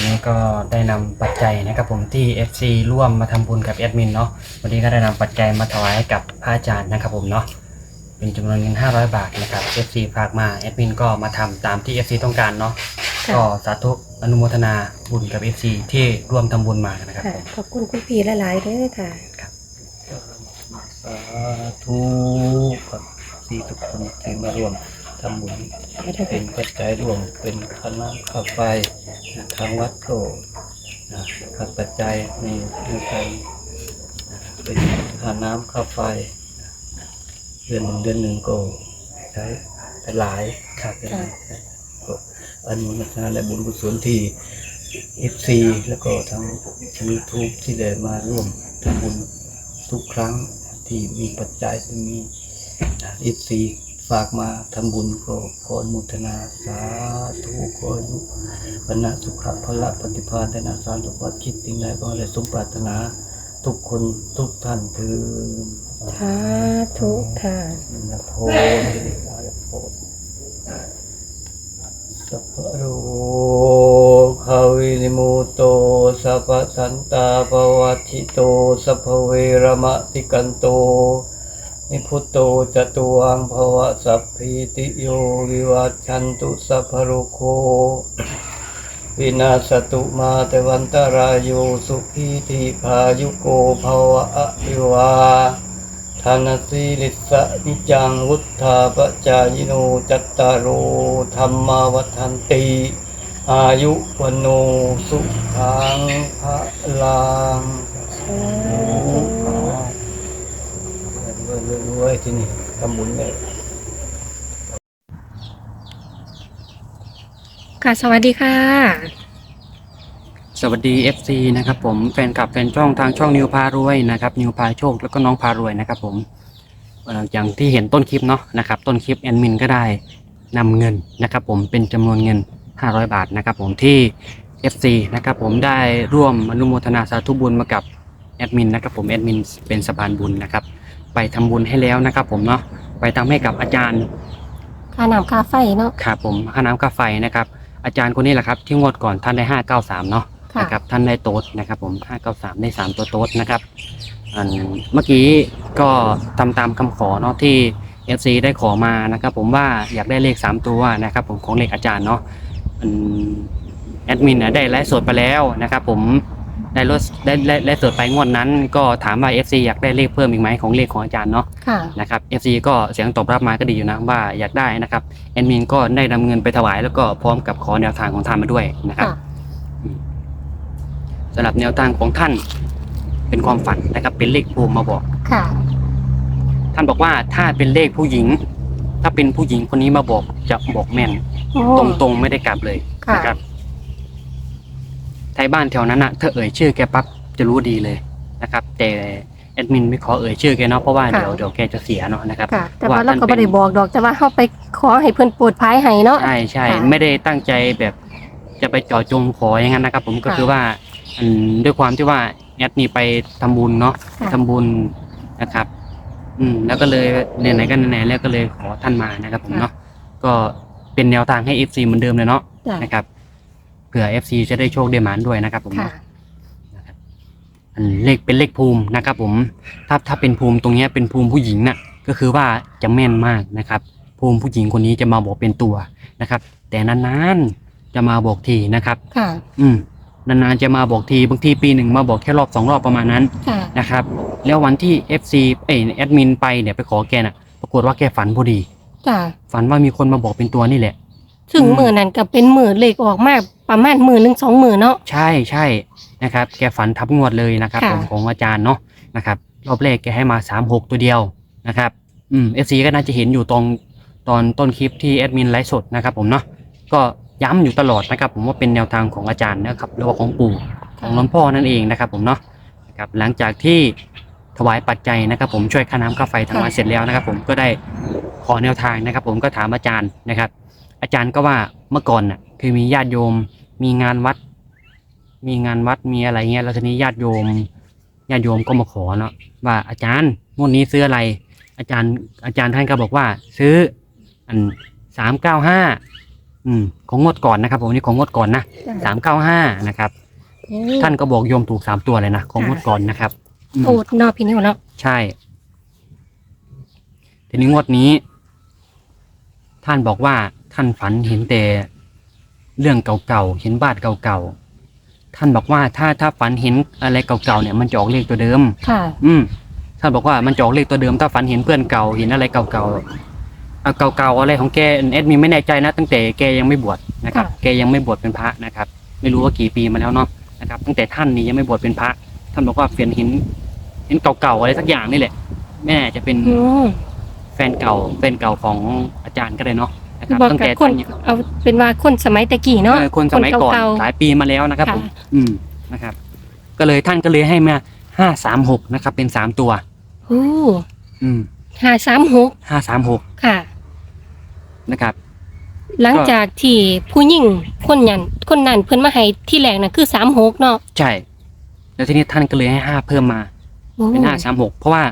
วันนี้ก็ได้นำปัจจัยนะครับผมที่ FC ร่วมมาทำบุญกับแอดมินเนาะวันนี้ก็ได้นำปัจจัยมาถวายให้กับพระอาจารย์นะครับผมเนาะเป็นจำนวนเงิน 500 บาทนะครับ FC ฝากมาแอดมินก็มาทำตามที่ FC ต้องการเนาะค่ะก็สาธุอนุโมทนาบุญกับ FC ที่ร่วมทำบุญมานะครับค่ะผมขอบคุณคุณพี่หลายๆเด้อค่ะ สาธุกับสี่ทุกคนที่มาร่วม ทำบุญเป็นปัจจัยร่วมเป็นคณะข้าไฟนะทางวัดก็นะขัดปัจจัยในเรื่องการนะเป็นค่าน้ำค่าไฟนะเดือนหนึ่งเดือนหนึ่งก็ใช้ไปหลายครับเดือนหนึ่งก็อนุโมทนาและบุญกุศลที่เอฟซีแล้วก็ทางยูทูบที่ได้มาร่วมทำบุญทุกครั้งที่มีปัจจัยที่มีอิซี ฝากมาทำบุญก็ขออนุโมุทนาสาธุขออยุวันนะสุขะพละปฏิภาณแตนาสารทุกวัดคิดสิ่งใดก็ได้สมปรารถนา ทุกคนทุกท่านถือสาธุค่ะนะโพนะโพสัพพะโรคาวินิมุตโตสัพพะสันตาภวัชิโตสัพพเวรมะติกันโต นิพุตโตจตุวังภวะสัพพิติโยวิวัชชันตุสัพพโรโควินาสตุมาเตวันตรายโยสุขีทีพายุโกภวะอภิวาทานสีลิสะนิจังวุธาปจายโนจัตตารโอธรรมาวัันติอายุวันโนสุขังพระลัง สาธุรวยๆที่นี่ทำบุญเลยค่ะสวัสดีค่ะ สวัสดี FC นะครับผมแฟนคลับแฟนช่องทางช่องนิวพารวยนะครับนิวพาโชคแล้วก็น้องพารวยนะครับผมเอ่ออย่างที่เห็นต้นคลิปเนาะนะครับต้นคลิปแอดมินก็ได้นำเงินนะครับผมเป็นจำนวนเงิน 500 บาทนะครับผมที่ FC นะครับผมได้ร่วมอนุโมทนาสาธุบุญมากับแอดมินนะครับผมแอดมินเป็นสะพานบุญนะครับ ไปทำบุญให้แล้วนะครับ ผมเนาะไปทำให้กับอาจารย์ค่าน้ำค่าไฟเนาะ ครับผมค่าน้ำค่าไฟนะครับ อาจารย์คนนี้แหละครับ ที่งวดก่อนท่านได้593เนาะค่ะ นะครับท่านได้โต๊ดนะครับ ผม593ได้3ตัวโต๊ดนะครับอันเมื่อกี้ก็ทำตามคำขอเนาะที่ FC ได้ขอมานะครับ ผมว่าอยากได้เลข3ตัวนะครับ ผมของเลขอาจารย์เนาะอันแอดมินนะได้ไลฟ์สดไปแล้วนะครับ ผม ได้รถได้ได้ไลฟ์สดไปงวดนั้น ก็ถามว่า FC อยากได้เลขเพิ่มอีกไหมของเลขของอาจารย์เนาะค่ะ นะครับ FC ก็เสียงตอบรับมาก็ดีอยู่นะว่าอยากได้นะครับแอดมินก็ได้นำเงินไปถวาย แล้วก็พร้อมกับขอแนวทางของท่านมาด้วยนะครับค่ะ อืมสำหรับแนวทางของท่าน เป็นความฝันนะครับ เป็นเลขภูมิมาบอก ค่ะ ท่านบอกว่าถ้าเป็นเลขผู้หญิง ถ้าเป็นผู้หญิงคนนี้มาบอกจะบอกแม่น โอ้ตรงๆไม่ได้กลับเลยค่ะ นะครับ ไทยบ้านแถวนั้นอะถ้าเอ่ยชื่อแกปั๊บจะรู้ดีเลยนะครับ แต่แอดมินไม่ขอเอ่ยชื่อแกเนาะเพราะว่าเดี๋ยวเดี๋ยวแกจะเสียเนาะนะครับค่ะ แต่ว่าว่าเราก็ท่านเป็นไม่ได้บอกดอกแต่ว่าเข้าไปขอให้เพิ่นโปรดภายให้เนาะใช่ใช่ค่ะไม่ได้ตั้งใจแบบจะไปเจาะจงขออย่างนั้นนะครับ ผมก็ค่ะคือว่าอืมด้วยความที่ว่าแอดนี่ไปทำบุญเนาะค่ะทำบุญนะครับ อืมแล้วก็เลยไหนๆก็ไหนๆแล้วก็เลยขอท่านมานะครับ ผมเนาะก็เป็นแนวทางให้ FC เหมือนเดิมเลยเนาะจ้ะนะครับ เผื่อ FC จะได้โชคได้หมานด้วยนะครับผมค่ะเนาะนะครับอันเลขเป็นเลขภูมินะครับ ผมถ้าถ้าเป็นภูมิตรงเนี้ยเป็นภูมิผู้หญิงน่ะก็คือว่าจะแม่นมากนะครับ ภูมิผู้หญิงคนนี้จะมาบอกเป็นตัวนะครับ แต่นานๆจะมาบอกทีนะครับ ค่ะ อืมนานๆจะมาบอกทีบางทีปีหนึ่งมาบอกแค่รอบสองรอบประมาณนั้น ค่ะ นะครับแล้ววันที่ FC เอ้ยแอดมินไปเนี่ยไปขอแกน่ะ ปรากฏว่าแกฝันพอดี จ้ะ ฝันว่ามีคนมาบอกเป็นตัวนี่แหละ ถึงอืมมือนั้นก็เป็นมือเลขออกมากประมาณมือหนึ่งสองมือเนาะ ใช่ใช่นะครับ แกฝันทับงวดเลยนะครับค่ะ ผมของอาจารย์เนาะนะครับ รอบแรกแกให้มาสามหกตัวเดียวนะครับ อืมเอฟซีก็น่าจะเห็นอยู่ตรงตอนต้นคลิปที่แอดมินไลฟ์สดนะครับผมเนาะก็ย้ำอยู่ตลอดนะครับ ผมว่าเป็นแนวทางของอาจารย์นะครับหรือว่าของปู่ ของหล้นพ่อนั่นเองนะครับผมเนาะนะครับหลังจากที่ถวายปัจจัยนะครับ ผมช่วยค่าน้ำค่าไฟทางวัดเสร็จแล้วนะครับ ผมก็ได้ขอแนวทางนะครับ ผมก็ถามอาจารย์นะครับ อาจารย์ก็ว่าเมื่อก่อนน่ะ คือมีญาติโยม มีงานวัด มีงานวัดมีอะไรเงี้ยแล้วทีนี้ญาติโยมญาติโยมก็มาขอเนาะว่าอาจารย์งวดนี้ซื้ออะไร อาจารย์อาจารย์ท่านก็บอกว่า ซื้อ อันสามเก้าห้าอืมของงวดก่อนนะครับผมนี่ของงวดก่อนนะสามเก้าห้านะครับ ท่านก็บอกโยมถูกสามตัวเลยนะของงวดก่อนนะครับอืมโอดเนอพี่นิวเนาะใช่ ทีนี้งวดนี้ ท่านบอกว่า ท่านฝันเห็นแต่เรื่องเก่าๆ เห็นบ้านเก่าๆ ท่านบอกว่าถ้าถ้าฝันเห็นอะไรเก่าๆเนี่ยมันจะออกเลขตัวเดิม ค่ะ อืมท่านบอกว่ามันจะออกเลขตัวเดิม ถ้าฝันเห็นเพื่อนเก่าเห็นอะไรเก่าๆเอาเก่าๆอะไรของแกเอ็ดมีไม่แน่ใจนะ ตั้งแต่แกยังไม่บวชนะครับแกยังไม่บวชเป็นพระนะครับ ไม่รู้ว่ากี่ปีมาแล้วเนาะนะครับ ตั้งแต่ท่านนี้ยังไม่บวชเป็นพระ ท่านบอกว่าเฝันเห็นเห็นเก่าๆอะไรสักอย่างนี่แหละแม่จะเป็นอืมแฟนเก่าแฟนเก่าของอาจารย์ก็ได้เนาะ นะครับบอกตั้งกับแต่คนท่านยังเอาเป็นว่าคนสมัยตะกี้เนาะ เออคนสมัยก่อนคนเก่าๆหลายปีมาแล้วนะครับค่ะ ผมอืมนะครับ ก็เลยท่านก็เลยให้มาห้าสามหกนะครับ เป็นสามตัว โอ้อืมห้าสามหกห้าสามหกค่ะ นะครับ หลังจากที่ผู้หญิงคนนั้นคนนั้นเพิ่นมาให้ที่แรกน่ะคือสามหกเนาะใช่ แล้วทีนี้ท่านก็เลยให้ห้าเพิ่มมา โอ้เป็นห้าสามหกเพราะว่า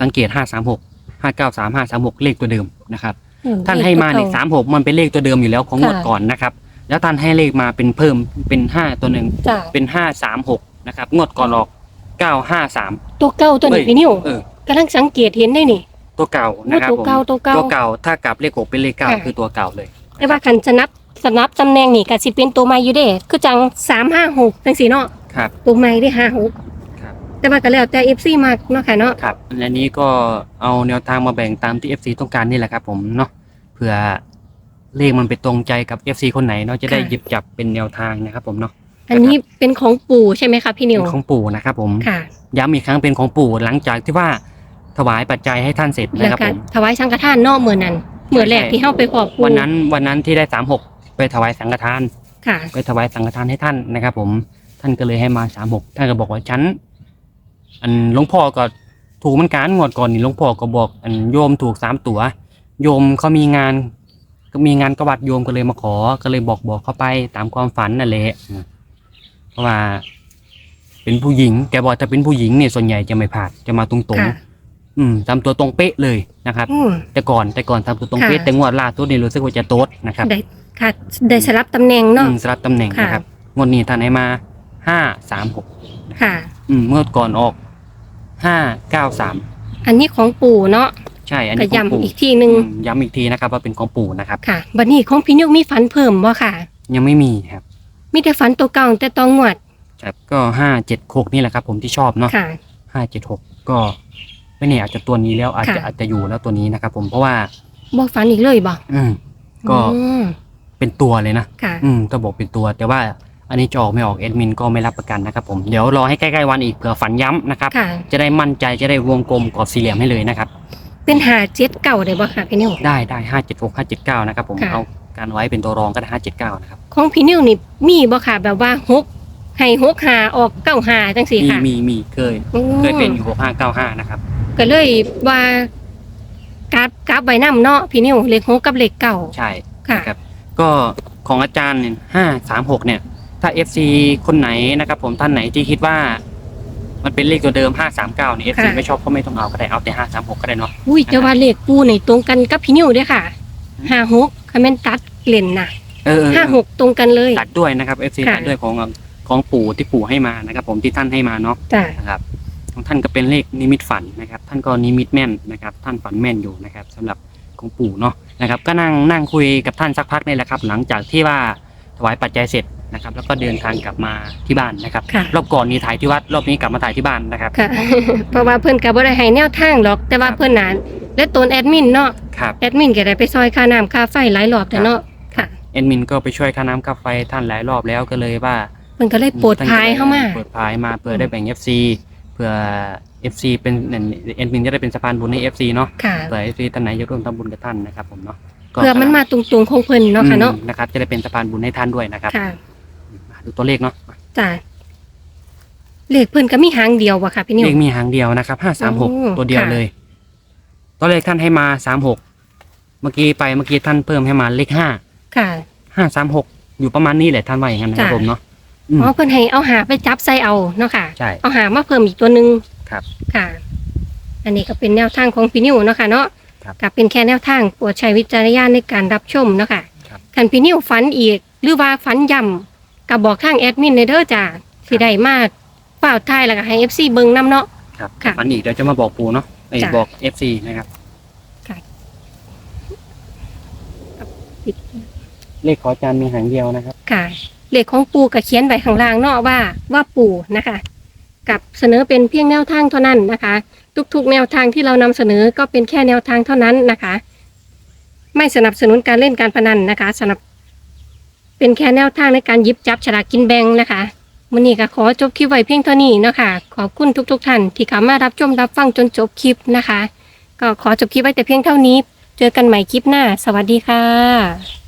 สังเกตห้าสามหกห้าเก้าสามห้าสามหกเลขตัวเดิมนะครับเออ ท่านให้มาเนี่ยสามหกมันเป็นเลขตัวเดิมอยู่แล้วของงวดค่ะก่อนนะครับ แล้วท่านให้เลขมาเป็นเพิ่มเป็นห้าตัวหนึ่งจ้ะเป็นห้าสามหกนะครับงวดก่อนออกเก้าห้าสามตัวเก่าตัวนี้เอ้ยพี่นิวเออกำลังสังเกตเห็นได้นี่ตัวเก่าว่านะครับตัวผมเก่าตัวเก่าตัวเก่าถ้ากลับเลขหกเป็นเลขเก้าค่ะคือตัวเก่าเลยแต่ว่าคันสนับสนับตำแหน่งนี่ก็สิเป็นตัวใหม่อยู่เด้คือจังสามห้าหกจังสี่เนาะครับตัวใหม่ได้ห้าหกครับ แต่ว่าก็แล้วแต่ FC มากเนาะค่ะเนาะ ครับอันนี้ก็เอาแนวทางมาแบ่งตามที่ FC ต้องการนี่แหละครับผมเนาะเผื่อเลขมันไปตรงใจกับ FC คนไหนเนาะจะได้หยิบจับเป็นแนวทางนะครับผมเนาะอันนี้เป็นของปู่ใช่ไหมคะพี่นิว เป็นของปู่นะครับผมค่ะย้ำอีกครั้งเป็นของปู่หลังจากที่ว่าถวายปัจจัยให้ท่านเสร็จแล้นะวครับก็ผม ถวายสังฆทานเนอกเมื่อนั้นเมื่อแรกที่เข้าไปขอบปู่วันนั้นวันนั้นที่ได้สามหกไปถวายสังฆทาน ค่ะ ไปถวายสังฆทานให้ท่านนะครับ ผมท่านก็เลยให้มาสามหกท่านก็บอกว่าฉัน อันหลวงพ่อก็ถูกเหมันการงวดก่อนนี่หลวงพ่อก็บอก อันโยมถูกสามตัว โยมเขามีงาน ก็มีงานกวัดโยมก็เลยมาขอ ก็เลยบอกบอกเขาไปตามความฝันนั่นแหละอืมเพราะว่า เป็นผู้หญิงแกบอกถ้าเป็นผู้หญิงเนี่ยส่วนใหญ่จะไม่พลาดจะมาตรงค่ะ ๆอืมตามตัวตรงเป๊ะเลยนะครับ อืม แต่ก่อนแต่ก่อนตามตัวตรงเป๊ะค่ะแต่งวดล่าสุดนี่รู้สึกว่าจะโต๊ดนะครับได้ค่ะได้สลับตำแหน่งเนาะอืมสลับตำแหน่งค่ะ นะครับงวดนี้ท่านให้มาห้าสามหกค่ะ อืมงวดก่อนออกห้าเก้าสามอันนี้ของปู่เนาะใช่ อันก็นี้ของปู่ย้ำอีกทีหนึ่งอืมย้ำอีกทีนะครับ ว่าเป็นของปู่นะครับ ค่ะบัดนี้ของพี่นิวมีฝันเพิ่มบ่ค่ะ ยังไม่มีครับ มีแต่ฝันตัวเก่าแต่ตองงวดครับก็ห้าเจ็ดหกนี่แหละครับ ผมที่ชอบเนาะค่ะ ห้าเจ็ดหกก็ไม่แน่อาจจะตัวนี้แล้วอาจจะค่ะ อาจจะอยู่แล้วตัวนี้นะครับ ผมเพราะว่า บ่ฝันอีกเลยบ่อืมก็อืมเป็นตัวเลยนะค่ะ อืมก็บอกเป็นตัวแต่ว่า อันนี้จะออกไม่ออกเอดมินก็ไม่รับประกันนะครับผมเดี๋ยวรอให้ใกล้ๆวันอีกเผื่อฝันย้ำนะครับ ค่ะ จะได้มั่นใจจะได้วงกลมกรอบสี่เหลี่ยมให้เลยนะครับ เป็นหาเจ็ดเก่าได้บ่ค่ะพี่นิว ได้ได้ห้าเจ็ดหกห้าเจ็ดเก้านะครับผมค่ะ เอาการไว้เป็นตัวรองก็ได้ห้าเจ็ดเก้านะครับของพี่นิวนี่มีบ่ค่ะแบบว่าหกให้หกหาออกเก้าหาจังสี่มีค่ะมีมีเคยอืมเคยเป็นอยู่หกห้าเก้าห้านะครับก็เลยว่ากราฟกราฟใบน้ำเนาะพี่นิวเลขหกกับเลขเก่าใช่ค่ะ นะครับ ก็ของอาจารย์เนี่ยห้าสามหกเนี่ย ถ้า FC คนไหนนะครับผมท่านไหนที่คิดว่า มันเป็นเลขตัวเดิมห้าสามเก้าเนี่ย FC ค่ะ ไม่ชอบก็ไม่ต้องเอาก็ได้เอาแต่ห้าสามหกก็ได้เนาะ อุ้ยจะว่าเลขปูนี่ตรงกันกับพี่นิวเด้อค่ะห้าหกคอมเมนตัดเล่นนะเออเออห้าหกตรงกันเลย ตัดด้วยนะครับ FC ค่ะ ตัดด้วยของของปู่ที่ปู่ให้มานะครับ ผมที่ท่านให้มาเนาะจ้ะนะครับของท่านก็เป็นเลขนิมิตฝันนะครับ ท่านก็นิมิตแม่นนะครับ ท่านฝันแม่นอยู่นะครับสำหรับของปู่เนาะนะครับ ก็นั่งนั่งคุยกับท่านสักพักนี่แหละครับ หลังจากที่ว่าถวายปัจจัยเสร็จ นะครับ แล้วก็เดินทางกลับมาที่บ้านนะครับ ค่ะ รอบก่อนนี่ถ่ายที่วัดรอบนี้กลับมาถ่ายที่บ้านนะครับค่ะ เพราะว่าเพิ่นก็บ่ได้ให้แนวทางหรอก แต่ว่าครับเพิ่นน่ะและตนแอดมินเนาะ ครับ แอดมินก็ได้ไปซอยค่าน้ำค่าไฟหลายรอบแต่เนาะ ค่ะเอ็นมินก็ไปช่วยค่าน้ำค่าไฟท่านหลายรอบแล้วก็เลยว่าเพิ่นก็เลยโปรดพายเข้ามาเปิดพายมาเพื่อได้แบ่ง FC เพื่อ FC เป็นเอ็นมินจะได้เป็นสะพานบุญให้ FC เนาะค่ะ เผื่อ FC ท่านไหนจะร่วมทำบุญกับท่านนะครับผมเนาะก็เพื่อมันมาตรงๆของเพิ่นเนาะค่ะเนาะ อืมนะครับจะได้เป็นสะพานบุญให้ท่านด้วยนะครับ ค่ะมา ดูตัวเลขเนาะจ้ะเลขเพิ่นก็มีหางเดียวว่ะค่ะพี่นิว เลขมีหางเดียวนะครับห้าสามหกโอ้ตัวเดียวค่ะ เลย ตัวเลขท่านให้มาสามหกเมื่อกี้ไปเมื่อกี้ท่านเพิ่มให้มาเลขห้าค่ะห้าสามหกอยู่ประมาณนี้แหละท่านว่าอย่างนั้นนะครับจ้ะผมเนาะ อืม อ๋อเพิ่นให้เอาหาไปจับใส่เอาเนาะค่ะ ใช่ เอาหามาเพิ่มอีกตัวหนึ่งครับ ค่ะ อันนี้ก็เป็นแนวทางของพี่นิวเนาะค่ะเนาะครับกับเป็นแค่แนวทางโปรดใช้วิจารณญาณในการรับชมเนาะค่ะครับขคันพี่นิวฝันอีกหรือว่าฝันย่ำ ก็บอกทางแอดมินในเด้อจ้าสิได้มาเฝ้าทายแล้วก็ให้ FC เบิ่งนํเนาะ ครับค่ะฝันอีกเดี๋ยวจะมาบอกปูเนาะไอ้จ้ะ บอกเอฟซีนะครับค่ะเลขขออาจารย์มีหางเดียวนะครับ ค่ะเลขของปู่ก็เขียนไว้ข้างล่างเนาะว่าว่าปู่นะคะ กับเสนอเป็นเพียงแนวทางเท่านั้นนะคะ ทุกๆ แนวทางที่เรานำเสนอก็เป็นแค่แนวทางเท่านั้นนะคะ ไม่สนับสนุนการเล่นการพนันนะคะสนับ เป็นแค่แนวทางในการยิบจับฉลากกินแบ่งนะคะวันนี้ก็ขอจบคลิปไว้เพียงเท่านี้เนาะค่ะขอบคุณทุกๆท่านที่เข้ามารับชมรับฟังจนจบคลิปนะคะ ก็ขอจบคลิปไว้แต่เพียงเท่านี้ เจอกันใหม่คลิปหน้า สวัสดีค่ะ